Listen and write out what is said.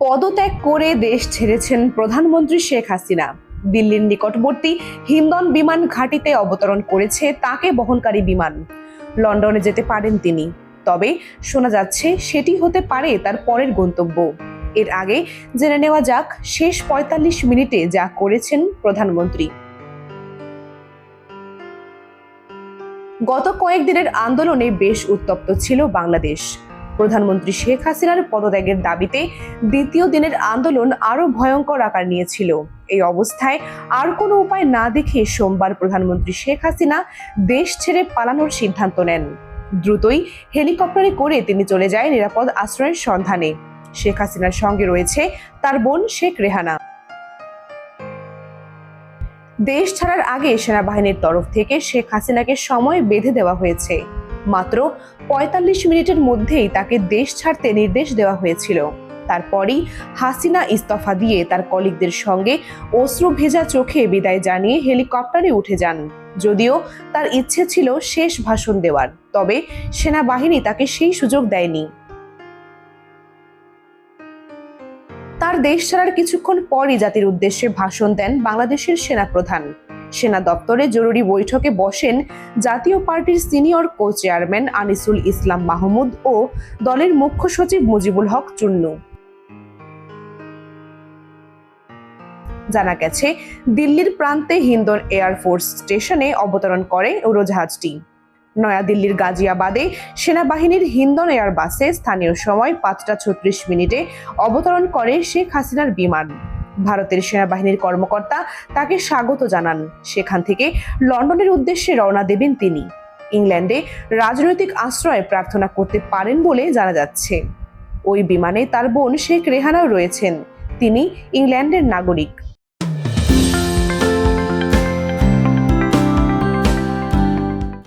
পদত্যাগ করে দেশ ছেড়েছেন প্রধানমন্ত্রী শেখ হাসিনা। দিল্লির নিকটবর্তী হিন্দন বিমান ঘাঁটিতে অবতরণ করেছে তাকে বহনকারী বিমান। লন্ডনে যেতে পারেন তিনি। তবে শোনা যাচ্ছে সেটি হতে পারে তার পরের গন্তব্য। এর আগে জেনে নেওয়া যাক শেষ পঁয়তাল্লিশ মিনিটে যা করেছেন প্রধানমন্ত্রী। গত কয়েকদিনের আন্দোলনে বেশ উত্তপ্ত ছিল বাংলাদেশ। প্রধানমন্ত্রী শেখ হাসিনার পদত্যাগের দাবিতে দ্বিতীয় দিনের আন্দোলন আরও ভয়ঙ্কর আকার নিয়েছিল। এই অবস্থায় আর কোনো উপায় না দেখে সোমবার প্রধানমন্ত্রী শেখ হাসিনা দেশ ছেড়ে পালানোর সিদ্ধান্ত নেন। দ্রুতই হেলিকপ্টারে করে তিনি চলে যায় নিরাপদ আশ্রয়ের সন্ধানে। শেখ হাসিনার সঙ্গে রয়েছে তার বোন শেখ রেহানা। দেশ ছাড়ার আগে সেনাবাহিনীর তরফ থেকে শেখ হাসিনাকে সময় বেঁধে দেওয়া হয়েছে। মাত্র পঁয়তাল্লিশ মিনিটের মধ্যেই তাকে দেশ ছাড়তে নির্দেশ দেওয়া হয়েছিল। তারপরই হাসিনা ইস্তফা দিয়ে তার কলিগদের সঙ্গে অশ্রু ভেজা চোখে বিদায় জানিয়ে হেলিকপ্টারে উঠে যান। যদিও তার ইচ্ছে ছিল শেষ ভাষণ দেওয়ার, তবে সেনাবাহিনী তাকে সেই সুযোগ দেয়নি। তার দেশ ছাড়ার কিছুক্ষণ পরই জাতির উদ্দেশ্যে ভাষণ দেন বাংলাদেশের সেনাপ্রধান। সেনা দপ্তরে জরুরি বৈঠকে বসেন জাতীয় পার্টির senior co chairman Anisul Islam Mahmud ও দলের মুখ্য সচিব মুজিবুল হক চুন্নু। জানা গেছে, দিল্লির প্রান্তে হিন্দন এয়ারফোর্স স্টেশনে অবতরণ করে উড়োজাহাজটি। নয়াদিল্লির গাজিয়াবাদে সেনাবাহিনীর হিন্দন এয়ার বাসে স্থানীয় সময় পাঁচটা ছত্রিশ মিনিটে অবতরণ করে শেখ হাসিনার বিমান। ভারতের সেনাবাহিনীর কর্মকর্তা তাকে স্বাগত জানান। সেখান থেকে লন্ডনের উদ্দেশ্যে রওনা দেবেন তিনি। ইংল্যান্ডে রাজনৈতিক আশ্রয় প্রার্থনা করতে পারেন বলে জানা যাচ্ছে। ওই বিমানে তার বোন শেখ রেহানাও রয়েছেন। তিনি ইংল্যান্ডের নাগরিক।